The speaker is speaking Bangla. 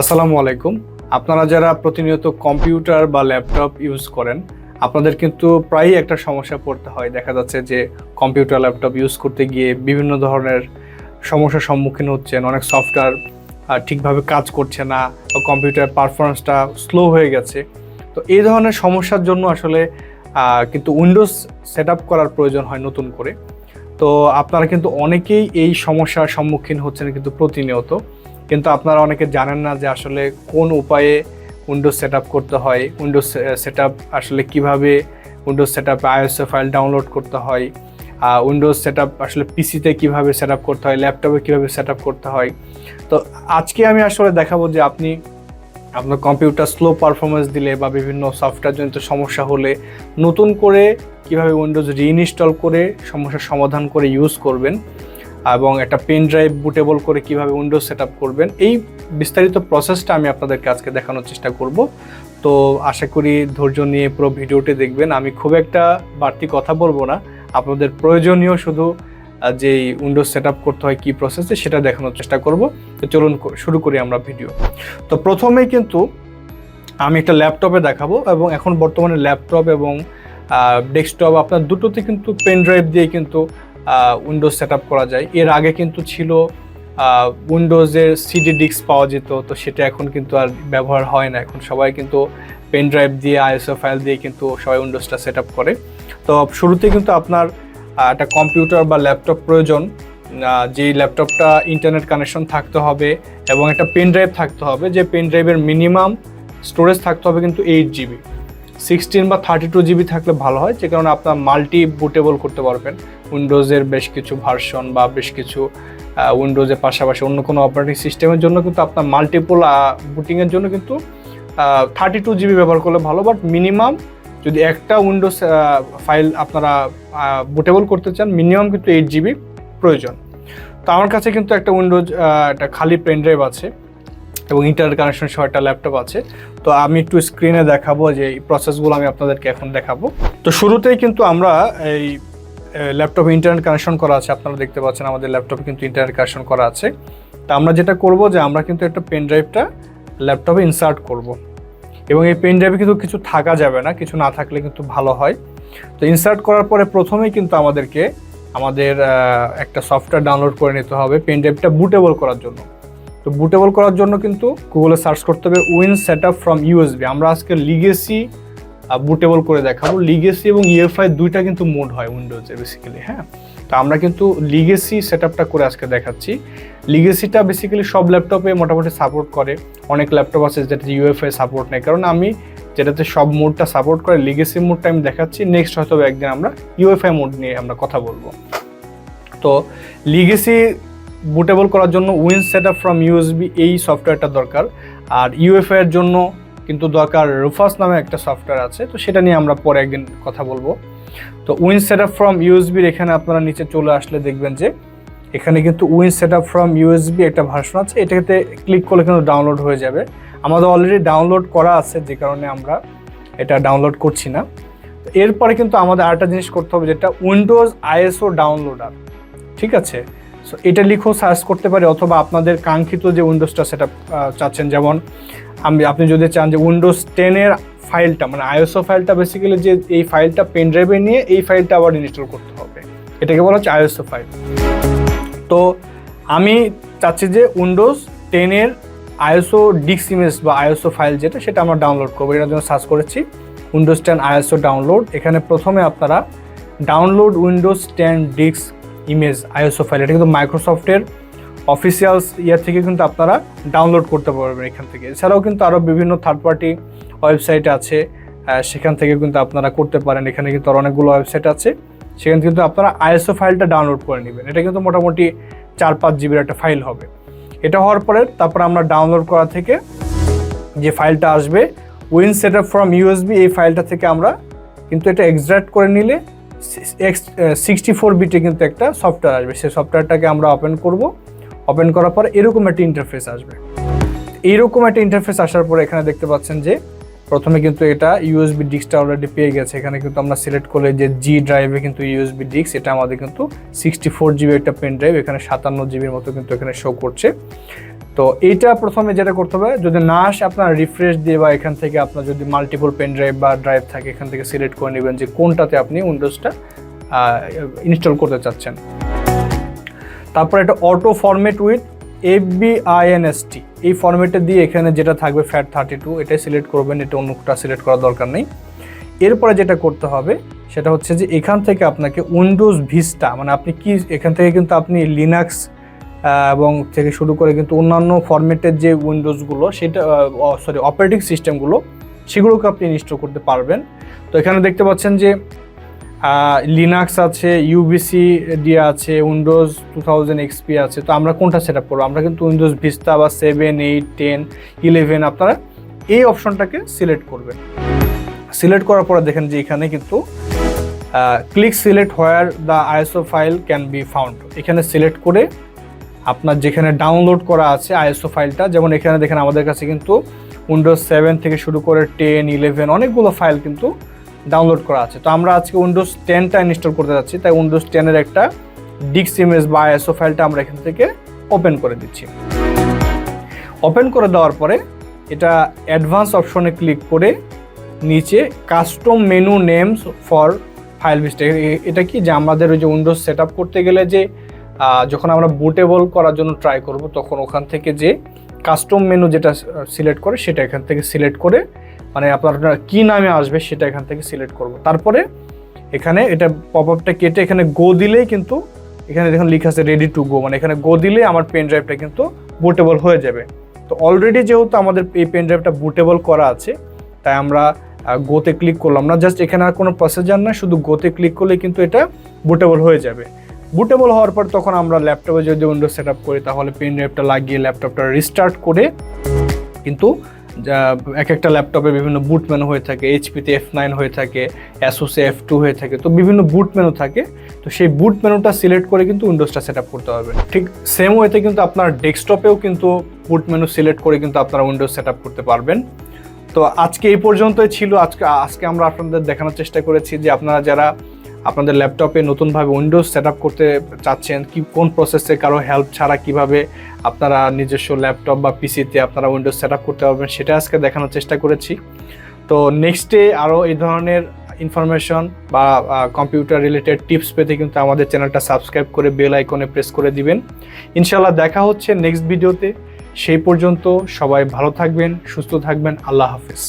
আসসালামু আলাইকুম। আপনারা যারা প্রতিনিয়ত কম্পিউটার বা ল্যাপটপ ইউজ করেন, আপনাদের কিন্তু প্রায়ই একটা সমস্যা পড়তে হয়। দেখা যাচ্ছে যে কম্পিউটার, ল্যাপটপ ইউজ করতে গিয়ে বিভিন্ন ধরনের সমস্যার সম্মুখীন হচ্ছেন, অনেক সফটওয়্যার ঠিকভাবে কাজ করছে না কম্পিউটার পারফরমেন্সটা স্লো হয়ে গেছে। তো এই ধরনের সমস্যার জন্য আসলে কিন্তু উইন্ডোজ সেট করার প্রয়োজন হয় নতুন করে। তো আপনারা কিন্তু অনেকেই এই সমস্যার সম্মুখীন হচ্ছেন কিন্তু প্রতিনিয়ত। কিন্তু আপনারা অনেকে জানেন না যে আসলে কোন উপায়ে উইন্ডোজ সেট করতে হয় উইন্ডোজ সেট আসলে কীভাবে উইন্ডোজ সেট আপে আইএসও ফাইল ডাউনলোড করতে হয় উইন্ডোজ সেট আসলে পিসিতে কীভাবে সেট করতে হয় ল্যাপটপে কীভাবে সেট করতে হয়। তো আজকে আমি আসলে দেখাবো যে আপনি আপনার কম্পিউটার স্লো পারফরমেন্স দিলে বা বিভিন্ন সফটওয়্যার জনিত সমস্যা হলে নতুন করে কীভাবে উইন্ডোজ রিইনস্টল করে সমস্যার সমাধান করে ইউজ করবেন। এবং একটা পেন ড্রাইভ বুটেবল করে কীভাবে উইন্ডোজ সেট করবেন এই বিস্তারিত প্রসেসটা আমি আপনাদেরকে আজকে দেখানোর চেষ্টা করব। তো আশা করি ধৈর্য নিয়ে পুরো ভিডিওটি দেখবেন। আমি খুব একটা বাড়তি কথা বলব না। আপনাদের প্রয়োজনীয় শুধু আহ, যে উইন্ডোজ সেট করতে হয় কী প্রসেসে সেটা দেখানোর চেষ্টা করব। তো চলুন শুরু করি আমরা ভিডিও। তো প্রথমেই কিন্তু আমি একটা ল্যাপটপে দেখাবো এবং এখন বর্তমানে ল্যাপটপ এবং ডেস্কটপ আপনার দুটোতে কিন্তু পেন ড্রাইভ দিয়ে কিন্তু উইন্ডোজ সেট করা যায়। এর আগে কিন্তু ছিল উইন্ডোজের সিডি ডিস্ক পাওয়া যেত, তো সেটা এখন কিন্তু আর ব্যবহার হয় না। এখন সবাই কিন্তু পেন ড্রাইভ দিয়ে আইএসও ফাইল দিয়ে কিন্তু সবাই উইন্ডোজটা সেট করে। তো শুরুতে কিন্তু আপনার একটা কম্পিউটার বা ল্যাপটপ প্রয়োজন। যেই ল্যাপটপটা ইন্টারনেট কানেকশন থাকতে হবে এবং একটা পেন ড্রাইভ থাকতে হবে, যে পেন ড্রাইভের মিনিমাম স্টোরেজ থাকতে হবে কিন্তু এইট জিবি সিক্সটিন বা থার্টি টু জিবি থাকলে ভালো হয়, যে কারণে আপনার মাল্টি বুটেবল করতে পারবেন। উইন্ডোজের বেশ কিছু ভার্সন বা বেশ কিছু উইন্ডোজের পাশাপাশি অন্য কোনো অপারেটিং সিস্টেমের জন্য কিন্তু আপনার মাল্টিপল বুটিংয়ের জন্য কিন্তু থার্টি টু জিবি ব্যবহার করলে ভালো। বাট মিনিমাম যদি একটা উইন্ডোজ ফাইল আপনারা বুটেবল করতে চান মিনিমাম কিন্তু এইট জিবি প্রয়োজন। তো আমার কাছে কিন্তু একটা উইন্ডোজ একটা খালি পেন ড্রাইভ আছে। এবং ইন্টারনেট কানেকশন সহ একটা ল্যাপটপ আছে। তো আমি একটু স্ক্রিনে দেখাবো যে এই প্রসেসগুলো আমি আপনাদেরকে এখন দেখাবো। তো শুরুতেই কিন্তু আমরা এই ল্যাপটপে ইন্টারনেট কানেকশন করা আছে, আপনারা দেখতে পাচ্ছেন আমাদের ল্যাপটপে কিন্তু ইন্টারনেট কানেকশন করা আছে। তা আমরা যেটা করব যে আমরা কিন্তু একটা পেন ড্রাইভটা ল্যাপটপে ইনসার্ট করব। এবং এই পেন ড্রাইভে কিন্তু কিছু থাকা যাবে না, কিছু না থাকলে কিন্তু ভালো হয়। তো ইনসার্ট করার পরে প্রথমেই কিন্তু আমাদেরকে, আমাদের একটা সফটওয়্যার ডাউনলোড করে নিতে হবে পেন ড্রাইভটা বুটেবল করার জন্য। তো বুটেবল করার জন্য কিন্তু গুগলে সার্চ করতে হবে Win set up from USB আমরা আজকে লিগেসি বুটেবল করে দেখাবো। লিগেসি এবং ইউএফআই দুইটা কিন্তু মোড হয় উইন্ডোজে বেসিক্যালি হ্যাঁ? তো আমরা কিন্তু লিগেসি সেট করে আজকে দেখাচ্ছি। লিগেসিটা বেসিক্যালি সব ল্যাপটপে মোটামুটি সাপোর্ট করে। অনেক ল্যাপটপ আছে যেটাতে ইউএফআই সাপোর্ট নেই। কারণ আমি যেটাতে সব মোডটা সাপোর্ট করে লিগেসি মোডটা আমি দেখাচ্ছি। নেক্সট হয়তো একদিন আমরা ইউএফআই মোড নিয়ে আমরা কথা বলব। তো লিগেসি বুটেবল করার জন্য Win set up from USB এই সফটওয়্যারটা দরকার। আর ইউএফআই এর জন্য কিন্তু দরকার রুফাস নামে একটা সফটওয়্যার আছে, তো সেটা নিয়ে আমরা পরে একদিন কথা বলব। তো উইন সেট আপ ফ্রম ইউএসবির এখানে আপনারা নিচে চলে আসলে দেখবেন যে, এখানে কিন্তু win set up from USB একটা ভার্সন আছে, এটাতে ক্লিক করলে কিন্তু ডাউনলোড হয়ে যাবে। আমাদের অলরেডি ডাউনলোড করা আছে, যে কারণে আমরা এটা ডাউনলোড করছি না। এরপরে কিন্তু আমাদের আরেকটা জিনিস করতে হবে, যেটা উইন্ডোজ আইএসও ডাউনলোডার ঠিক আছে? সো এটা লিখেও সার্চ করতে পারি অথবা আপনাদের কাঙ্ক্ষিত যে উইন্ডোজটা সেটা চাচ্ছেন, যেমন আমি, আপনি যদি চান যে উইন্ডোজ টেনের ফাইলটা মানে আইএসও ফাইলটা বেসিক্যালি যে এই ফাইলটা পেন ড্রাইভে নিয়ে এই ফাইলটা আবার ইনস্টল করতে হবে। এটাকে বলা হচ্ছে আইএসও ফাইল তো আমি চাচ্ছি যে উইন্ডোজ টেনের আইএসও ডিক্স ইমেজ বা আইএসও ফাইল যেটা, সেটা আমরা ডাউনলোড করব। এটার জন্য সার্চ করেছি উইন্ডোজ টেন আইএসও ডাউনলোড এখানে প্রথমে আপনারা ডাউনলোড উইন্ডোজ টেন ডিক্স ইমেজ আইএসও ফাইল এটা কিন্তু মাইক্রোসফটের অফিসিয়াল ইয়ে থেকে কিন্তু আপনারা ডাউনলোড করতে পারবেন এখান থেকে। এছাড়াও কিন্তু আরও বিভিন্ন থার্ড পার্টি ওয়েবসাইট আছে সেখান থেকে কিন্তু আপনারা করতে পারেন। এখানে কিন্তু আরও অনেকগুলো ওয়েবসাইট আছে, সেখান থেকে কিন্তু আপনারা আইএসও ফাইলটা ডাউনলোড করে নেবেন। এটা কিন্তু মোটামুটি চার পাঁচ জিবির একটা ফাইল হবে। এটা হওয়ার পরে তারপর আমরা ডাউনলোড করা থেকে যে ফাইলটা আসবে win set up from USB এই ফাইলটা থেকে আমরা কিন্তু এটা এক্সট্রাক্ট করে নিলে সিক্সটি ফোর বিটে কিন্তু একটা সফটওয়্যার আসবে। সেই সফটওয়্যারটাকে আমরা ওপেন করব। ওপেন করার পর এরকম একটা ইন্টারফেস আসবে। এইরকম একটা ইন্টারফেস আসার পর এখানে দেখতে পাচ্ছেন যে, প্রথমে কিন্তু এটা ইউএসবি ডিস্কটা অলরেডি পেয়ে গেছে। এখানে কিন্তু আমরা সিলেক্ট করলে যে জি ড্রাইভে কিন্তু ইউএসবি ডিস্ক এটা আমাদের কিন্তু সিক্সটি ফোর জিবি একটা পেন ড্রাইভ এখানে সাতান্ন জিবির মতো কিন্তু এখানে শো করছে। তো এইটা প্রথমে যেটা করতে হবে, যদি না আসে আপনার রিফ্রেশ দিয়ে বা এখান থেকে আপনার যদি মাল্টিপল পেন ড্রাইভ বা ড্রাইভ থাকে, এখান থেকে সিলেক্ট করে নেবেন যে কোনটাতে আপনি উইন্ডোজটা ইনস্টল করতে চাচ্ছেন। তারপর এটা অটো ফরম্যাট উইথ এফবিআইএনএসটি এই ফরম্যাটে দিয়ে এখানে যেটা থাকবে ফ্যাট থার্টি টু এটাই সিলেক্ট করবেন, এটা অন্যটা সিলেক্ট করার দরকার নেই। এরপরে যেটা করতে হবে, সেটা হচ্ছে যে এখান থেকে আপনাকে উইন্ডোজ ভিস্টা মানে আপনি কি, এখান থেকে কিন্তু আপনি লিনাক্স এবং থেকে শুরু করে কিন্তু অন্যান্য ফরম্যাটের যে উইন্ডোজগুলো সেটা সরি অপারেটিং সিস্টেমগুলো সেগুলোকে আপনি ইনস্টল করতে পারবেন। তো এখানে দেখতে পাচ্ছেন যে লিনাক্স আছে ইউবিসি দিয়ে আছে উইন্ডোজ টু থাউজেন্ড এক্সপি আছে। তো আমরা কোনটা সেট আপ করব? আমরা কিন্তু উইন্ডোজ ভিস্তা বা সেভেন এইট টেন ইলেভেন আপনারা এই অপশনটাকে সিলেক্ট করবেন। সিলেক্ট করার পরে দেখেন যে এখানে কিন্তু click select where the ISO file can be found এখানে সিলেক্ট করে আপনার যেখানে ডাউনলোড করা আছে আইএসও ফাইলটা যেমন এখানে দেখেন আমাদের কাছে কিন্তু উইন্ডোজ সেভেন থেকে শুরু করে টেন ইলেভেন অনেকগুলো ফাইল কিন্তু ডাউনলোড করা আছে। তো আমরা আজকে উইন্ডোজ টেনটা ইনস্টল করতে যাচ্ছি, তাই উইন্ডোজ টেনের একটা ডিক্স ইমেজ বা আইএসও ফাইলটা আমরা এখান থেকে ওপেন করে দিচ্ছি। ওপেন করে দেওয়ার পরে এটা অ্যাডভান্স অপশনে ক্লিক করে নিচে custom menu names for file Vista এটা কি যে আমাদের ওই যে উইন্ডোজ সেট করতে গেলে যে যখন আমরা বুটেবল করার জন্য ট্রাই করব, তখন ওখান থেকে যে কাস্টম মেনু যেটা সিলেক্ট করে, সেটা এখান থেকে সিলেক্ট করে মানে আপনার কি নামে আসবে সেটা এখান থেকে সিলেক্ট করব। তারপরে এখানে এটা পপ আপটা কেটে এখানে গো দিলেই কিন্তু এখানে দেখুন লেখা আছে রেডি টু গো মানে এখানে গো দিলে আমার পেন ড্রাইভটা কিন্তু বুটেবল হয়ে যাবে। তো অলরেডি যেহেতু আমাদের এই পেন ড্রাইভটা বুটেবল করা আছে, তাই আমরা গোতে ক্লিক করলাম না। জাস্ট এখানে আর কোনো প্রসিজার না শুধু গোতে ক্লিক করলে কিন্তু এটা বুটেবল হয়ে যাবে। বুটেবল হওয়ার পর তখন আমরা ল্যাপটপে যদি উইন্ডোজ সেট আপ করি, তাহলে পেন ড্রাইভটা লাগিয়ে ল্যাপটপটা রিস্টার্ট করে কিন্তু এক একটা ল্যাপটপে বিভিন্ন বুট হয়ে থাকে এইচপিতে এফ নাইন হয়ে থাকে অ্যাসোসে এফ টু হয়ে থাকে, তো বিভিন্ন বুট থাকে, তো সেই বুট মেনুটা সিলেক্ট করে কিন্তু উইন্ডোজটা সেট আপ করতে হবে। ঠিক সেম ওয়েতে কিন্তু আপনার ডেস্কটপেও কিন্তু বুট মেনু সিলেক্ট করে কিন্তু আপনারা উইন্ডোজ সেট আপ করতে পারবেন। তো আজকে এই পর্যন্তই ছিল। আজকে আজকে আমরা আপনাদের দেখানোর চেষ্টা করেছি যে আপনারা যারা আপনাদের ল্যাপটপে নতুনভাবে উইন্ডোজ সেট করতে চাচ্ছেন, কি, কোন প্রসেসে কারও হেল্প ছাড়া কীভাবে আপনারা নিজস্ব ল্যাপটপ বা পিসিতে আপনারা উইন্ডোজ সেট করতে পারবেন, সেটা আজকে দেখানোর চেষ্টা করেছি। তো নেক্সটে আরও এই ধরনের ইনফরমেশন বা কম্পিউটার রিলেটেড টিপস পেতে কিন্তু আমাদের চ্যানেলটা সাবস্ক্রাইব করে বেল আইকনে প্রেস করে দিবেন। ইনশাল্লাহ দেখা হচ্ছে নেক্সট ভিডিওতে সেই পর্যন্ত সবাই ভালো থাকবেন, সুস্থ থাকবেন, আল্লাহ হাফিজ।